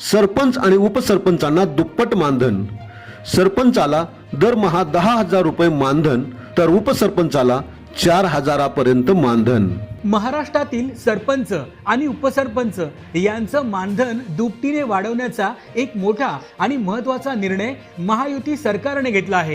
सरपंच आणि उपसरपंचांना दुप्पट मानधन. सरपंचाला दरमहा दहा हजार रुपये मानधन तर उपसरपंचाला चार हजारापर्यंत मानधन. महाराष्ट्रातील सरपंच आणि उपसरपंच यांचं मानधन दुपटीने वाढवण्याचा एक मोठा आणि महत्त्वाचा निर्णय महायुती सरकारने घेतला आहे.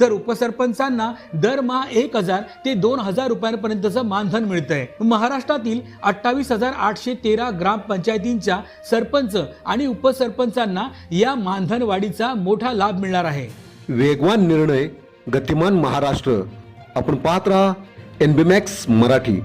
तर उपसरपंचांना दरमहा एक हजार ते दोन हजार रुपयांपर्यंतचं मानधन मिळतंय. महाराष्ट्रातील अठ्ठावीस हजार आठशे तेरा ग्रामपंचायतींच्या सरपंच आणि उपसरपंचांना या मानधन वाढीचा मोठा लाभ मिळणार आहे. वेगवान निर्णय गतिमान महाराष्ट्र. आपण पाहत राहा एनबीमॅक्स मराठी.